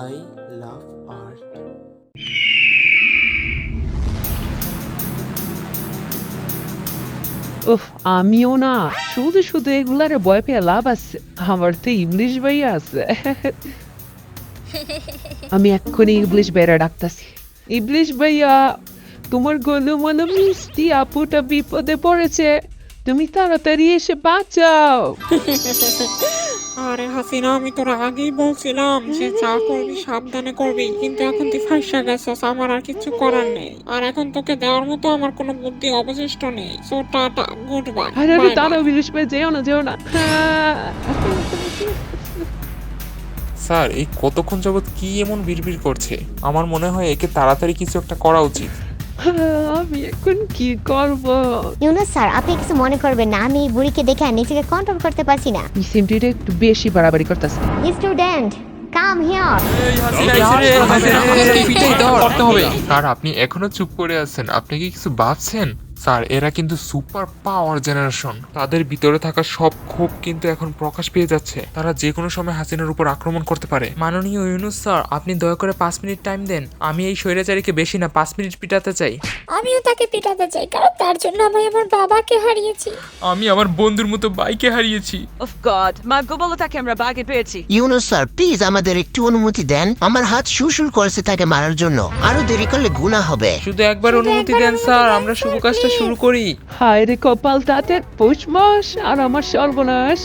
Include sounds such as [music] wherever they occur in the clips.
I উফ, আমিও না। শুধু শুধু এগুলারে ভয় পেয়ে লাভ আছে। আমার তো ইংলিশ বই আছে। আমি এক্ষুনি ইংলিশ বেড়া ডাকতাছি। ইংলিশ ভাইয়া, তোমার গলু মনে মিষ্টি আপুটা বিপদে পড়েছে। তুমি তাড়াতাড়ি এসে বাঁচাও। [laughs] আরে হাসিনা আমি তোর আগেই বলছিলাম যে যা করবি সাবধানে করবি কিন্তু এখন তুই ফাঁসা গেছস আমার আর কিছু করার নেই। আর এখন তোকে দেওয়ার মতো আমার কোনো বুদ্ধি অবশিষ্ট নেই। সো টাটা গুড বাই আরে আরে দাঁড়াও ইংলিশ ভাই যেও না যেও না। স্যার এই কতক্ষণ যাবৎ কি এমন বিড়বিড় করছে? আমার মনে হয় একে তাড়াতাড়ি কিছু একটা করা উচিত। আমি এখন কি করব ইউনুস স্যার আপনি কিছু মনে করবেন না আমি এই বুড়িকে দেখে আর নিজেকে কন্ট্রোল করতে পারছি না সিম সিমটিটা একটু বেশি বাড়াবাড়ি করতেছে স্টুডেন্ট কাম হিয়ার স্যার আপনি এখনও চুপ করে আছেন আপনি কি কিছু ভাবছেন স্যার এরা কিন্তু সুপার পাওয়ার জেনারেশন। তাদের ভিতরে থাকা সব ক্ষোভ কিন্তু এখন প্রকাশ পেয়ে যাচ্ছে। তারা যে কোনো সময় হাসিনার উপর আক্রমণ করতে পারে। মাননীয় ইউনুস স্যার আপনি দয়া করে পাঁচ মিনিট টাইম দেন। আমি এই স্বৈরাচারীকে বেশি না পাঁচ মিনিট পিটাতে চাই। আমিও তাকে পিটাতে চাই কারণ তার জন্য আমি আমার বাবাকে হারিয়েছি। আমি আমার বন্ধুর মতো বাইকে হারিয়েছি। অফ গড মার্গো বলো তাকে আমরা বাগে পেয়েছি। ইউনুস স্যার প্লিজ আমাদের একটু অনুমতি দেন। আমার হাত সুসুর করছে তাকে মারার জন্য। আরও দেরি করলে গুণা হবে। শুধু একবার অনুমতি দেন স্যার। আমরা শুভ কাজটা শুরু করি। হায় রে কপাল তাতে পৌষ মাস আর আমার সর্বনাশ।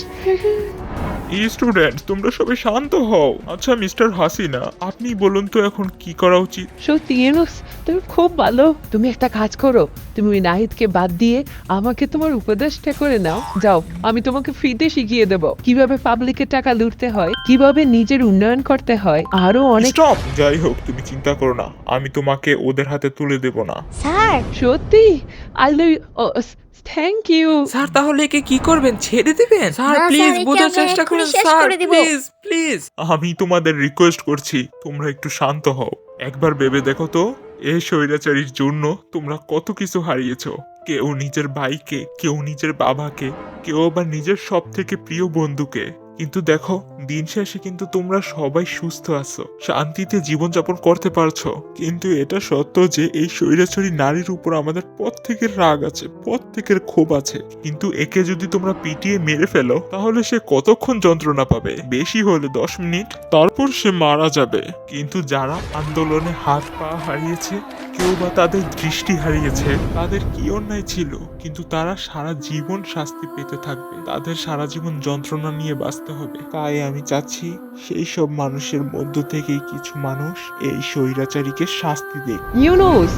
স্টুডেন্ট তোমরা সবাই শান্ত হও। আচ্ছা মিস্টার হাসিনা আপনি বলুন তো এখন কি করা উচিত? সত্যি ইউনুস তুমি খুব ভালো। তুমি একটা কাজ করো তুমি ওই নাহিদকে বাদ দিয়ে আমাকে তোমার উপদেশটা করে নাও। যাও আমি তোমাকে ফ্রিতে শিখিয়ে দেব। কীভাবে পাবলিকের টাকা লুটতে হয় কীভাবে নিজের উন্নয়ন করতে হয় আরও অনেক স্টপ যাই হোক তুমি চিন্তা করো না। আমি তোমাকে ওদের হাতে তুলে দেব না। স্যার! সত্যি? I love thank you sir তাহলে একে কি করবেন? ছেড়ে দিবেন? স্যার না, প্লিজ স্যার, একে বোঝার আমরা চেষ্টা এক্ষুনি করুন শেষ স্যার করে দিব। প্লিজ প্লিজ আমি তোমাদের রিকোয়েস্ট করছি তোমরা একটু শান্ত হও। একবার ভেবে দেখো তো এই স্বৈরাচারীর জন্য তোমরা কত কিছু হারিয়েছো। কেউ নিজের ভাইকে কেউ নিজের বাবাকে কেউ আবার নিজের সব থেকে প্রিয় বন্ধুকে। কিন্তু দেখো, দিন শেষে কিন্তু তোমরা সবাই সুস্থ আছো, শান্তিতে জীবনযাপন করতে পারছ। কিন্তু এটা সত্য যে এই স্বৈরাচারী নারীর উপর আমাদের প্রত্যেকের রাগ আছে, প্রত্যেকের ক্ষোভ আছে। কিন্তু একে যদি তোমরা পিটিয়ে মেরে ফেলো, তাহলে সে কতক্ষণ যন্ত্রণা পাবে? বেশি হলে দশ মিনিট, তারপর সে মারা যাবে। কিন্তু যারা আন্দোলনে হাত পা হারিয়েছে, কেউ বা তাদের দৃষ্টি হারিয়েছে, তাদের কি অন্যায় ছিল? কিন্তু তারা সারা জীবন শাস্তি পেতে থাকবে। তাদের সারা জীবন যন্ত্রণা নিয়ে বাঁচতে হবে। তাই আমি চাচ্ছি সেই সব মানুষের মধ্য থেকেই কিছু মানুষ এই স্বৈরাচারীকে শাস্তি দেখ ইউনুস!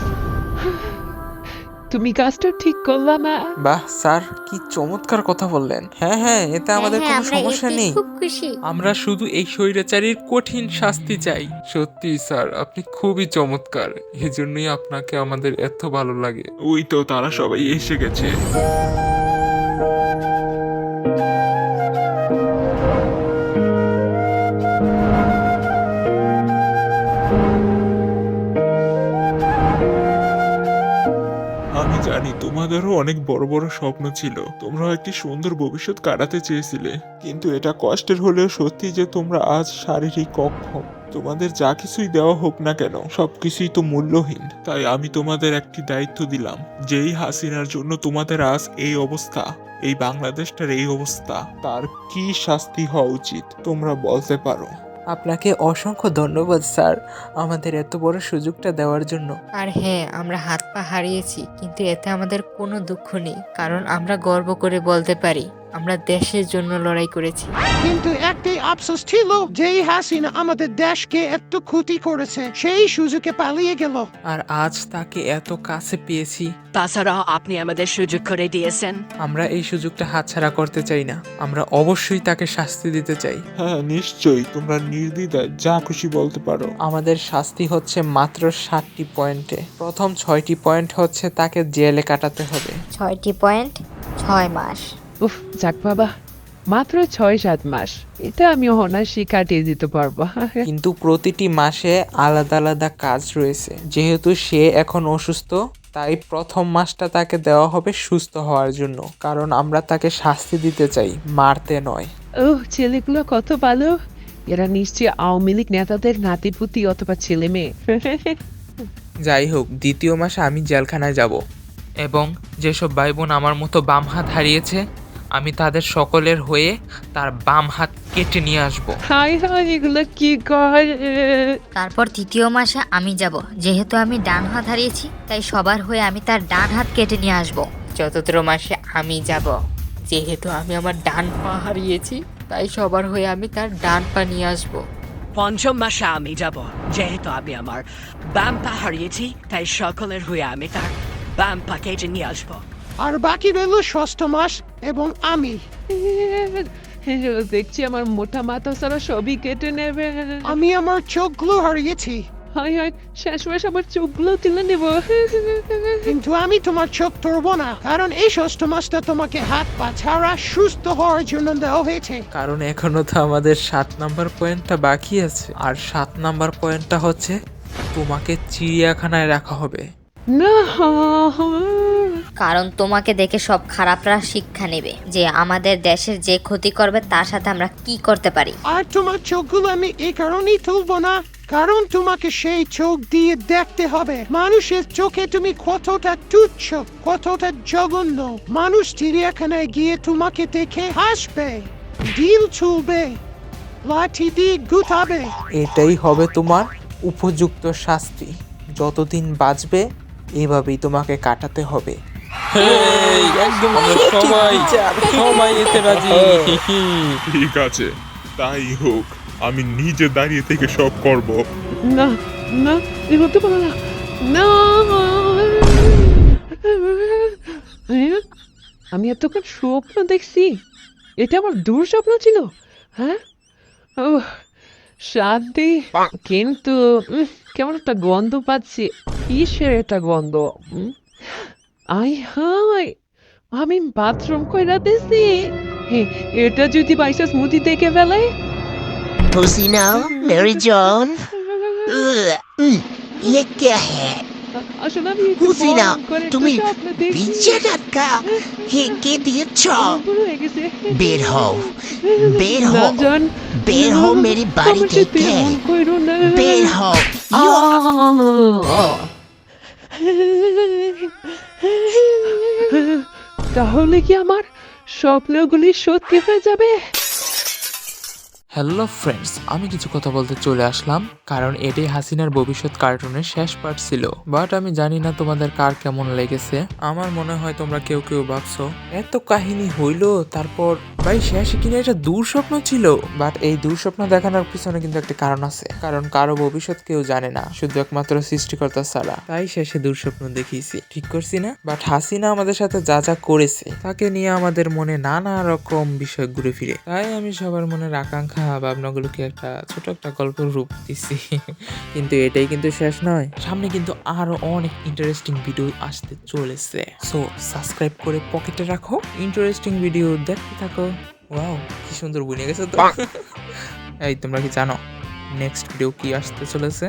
তুমি কাজটা ঠিক করলাম না বাহ স্যার কি চমৎকার কথা বললেন। হ্যাঁ হ্যাঁ এতে আমাদের হ্যাঁ, কোনো আমরা সমস্যা এতে নেই। খুব খুশি। আমরা শুধু এই স্বৈরাচারীর কঠিন শাস্তি চাই। সত্যি স্যার আপনি খুবই চমৎকার। এজন্যই আপনাকে আমাদের এত ভালো লাগে। ওই তো তারা সবাই এসে গেছে। জানি, তোমাদেরও অনেক বড় বড় স্বপ্ন ছিল। তোমরা একটি সুন্দর ভবিষ্যৎ কাটাতে চেয়েছিলে। কিন্তু এটা কষ্টের হলেও সত্যি যে তোমরা আজ শারীরিক অক্ষম। তোমাদের যা কিছুই দেওয়া হোক না কেন, সবকিছুই তো মূল্যহীন। তাই আমি তোমাদের একটি দায়িত্ব দিলাম, যেই হাসিনার জন্য তোমাদের আজ এই অবস্থা, এই বাংলাদেশটার এই অবস্থা, তার কি শাস্তি হওয়া উচিত, তোমরা বলতে পারো। আপনাকে অসংখ্য ধন্যবাদ, স্যার, আমাদের এত বড় সুযোগটা দেওয়ার জন্য। আর হ্যাঁ আমরা হাত পা হারিয়েছি, কিন্তু এতে আমাদের কোনো দুঃখ নেই, কারণ আমরা গর্ব করে বলতে পারি। আমরা দেশের জন্য লড়াই করেছি। কিন্তু একটাই আফসোস ছিল যেই হাসিনা আমাদের দেশকে এত ক্ষতি করেছে। সেই সুযোগে পালিয়ে গেল। আর আজ তাকে এত কাছে পেয়েছি। তাছাড়াও আপনি আমাদের সুযোগ করে দিয়েছেন। আমরা এই সুযোগটা হাতছাড়া করতে চাই না। আমরা অবশ্যই তাকে শাস্তি দিতে চাই। হ্যাঁ নিশ্চয়ই। তোমরা নির্দ্বিধায় যা খুশি বলতে পারো। আমাদের শাস্তি হচ্ছে মাত্র সাতটি পয়েন্টে। প্রথম ছয়টি পয়েন্ট হচ্ছে তাকে জেলে কাটাতে হবে। ছয়টি পয়েন্ট ছয় মাস। উফ যাক বাবা মাত্র ছয় সাত মাস। এটা আমি অনায়াসই কাটিয়ে দিতে পারব। কিন্তু প্রতিটি মাসে আলাদা আলাদা কাজ রয়েছে। যেহেতু সে এখন অসুস্থ তাই প্রথম মাসটা তাকে দেওয়া হবে সুস্থ হওয়ার জন্য। কারণ আমরা তাকে শাস্তি দিতে চাই মারতে নয়। ও ছেলেগুলো কত ভালো। এরা নিশ্চয়ই আওয়ামী লীগ নেতাদের নাতিপুতি অথবা ছেলে মেয়ে। যাই হোক দ্বিতীয় মাসে আমি জেলখানায় যাব। এবং যেসব ভাই বোন আমার মতো বাম হাত হারিয়েছে আমি তাদের সকলের হয়ে তার বাম হাত কেটে নিয়ে আসব। হাই হাই এগুলো কি করে? তারপর তৃতীয় মাসে আমি যাব। যেহেতু আমি ডান হাত হারিয়েছি তাই সবার হয়ে আমি তার ডান হাত কেটে নিয়ে আসব। চতুর্থ মাসে আমি যাব। যেহেতু আমি আমার ডান পা হারিয়েছি তাই সবার হয়ে আমি তার ডান পা নিয়ে আসব। পঞ্চম মাসে আমি যাব। যেহেতু আমি আমার বাম পা হারিয়েছি তাই সকলের হয়ে আমি তার বাম পা কেটে নিয়ে আসব। আর বাকি রইল ষষ্ঠ মাস এবং আমি। দেখছি আমার মোটা মাথা সারা সবই কেটে নেবে। আমি আমার চোখগুলো হারিয়েছি। হাই হাই শেষ মাস আমার চোখগুলো তুলে নেব। কিন্তু আমি তোমার চোখ তুলবো না কারণ এই ষষ্ঠ মাসটা তোমাকে হাত পা ছাড়া সুস্থ হওয়ার জন্য দেওয়া হয়েছে। কারণ এখনও তো আমাদের সাত নাম্বার পয়েন্টটা বাকি আছে। আর সাত নাম্বার পয়েন্টটা হচ্ছে তোমাকে চিড়িয়াখানায় রাখা হবে। না। কারণ তোমাকে দেখে সব খারাপরা শিক্ষা নেবে যে আমাদের দেশের যে ক্ষতি করবে তার সাথে আমরা কি করতে পারি। আর তোমার চোখগুলো আমি এই কারণেই তুলবো না কারণ তোমাকে সেই চোখ দিয়ে দেখতে হবে। মানুষের চোখে তুমি কতটা তুচ্ছ কতটা জঘন্য। মানুষ চিড়িয়াখানায় গিয়ে তোমাকে দেখে হাসবে ডিল চুলবে লাঠি দিয়ে গুথাবে এটাই হবে তোমার উপযুক্ত শাস্তি। যতদিন বাঁচবে এভাবেই তোমাকে কাটাতে হবে। একদম সবাই সবাই এতে রাজি। [laughs] ঠিক আছে তাই হোক আমি নিজে দাঁড়িয়ে থেকে সব করব। না না এ হতে পারে না। না? আমি এতক্ষণ স্বপ্ন দেখছি। এটা আমার দুঃস্বপ্ন ছিল হ্যাঁ? ও শান্তি কিন্তু উম, কেমন একটা গন্ধ পাচ্ছি। কিসের একটা গন্ধ? আই হায় আমি বাথরুম কইরা দিছি হে, এটা যদি বাইসা মুদি দেখে ফেলে Pussy now, Mary Joan. Ugh. Mm. You get না, তুমি বের হও, বের হও, বের হও মেরি বাড়ি আমার সাথে থেকে। এমন Oh. তাহলে কি আমার স্বপ্নগুলি সত্যি হয়ে যাবে? হ্যালো ফ্রেন্ডস আমি কিছু কথা বলতে চলে আসলাম, কারণ এটাই হাসিনার ভবিষ্যৎ কার্টুনের শেষ পার্ট ছিল। বাট আমি জানি না তোমাদের কার কেমন লেগেছে। আমার মনে হয় তোমরা কেউ কেউ ভাবছ, এত কাহিনী হইল, তারপর ভাই শেষে কিনা এটা দুঃস্বপ্ন ছিল বাট এই দুঃস্বপ্ন দেখানোর পিছনে কিন্তু একটা কারণ আছে। কারণ কারও ভবিষ্যৎ কেউ জানে না, শুধু একমাত্র সৃষ্টিকর্তা ছাড়া তাই শেষে দুঃস্বপ্ন দেখিয়েছি। ঠিক করছি না বাট হাসিনা আমাদের সাথে যা যা করেছে, তাকে নিয়ে আমাদের মনে নানা রকম বিষয় ঘুরে ফিরে। তাই আমি সবার মনের আকাঙ্ক্ষা ভাবনাগুলোকে একটা ছোট একটা গল্পের রূপ দিচ্ছি কিন্তু এটাই কিন্তু শেষ নয়। সামনে কিন্তু আরও অনেক ইন্টারেস্টিং ভিডিও আসতে চলেছে। সো সাবস্ক্রাইব করে পকেটে রাখো। ইন্টারেস্টিং ভিডিও দেখতে থাকো। ওয়াও কি সুন্দর বুনে গেছে তো। [laughs] এই তোমরা কি জানো নেক্সট ভিডিও কি আসতে চলেছে?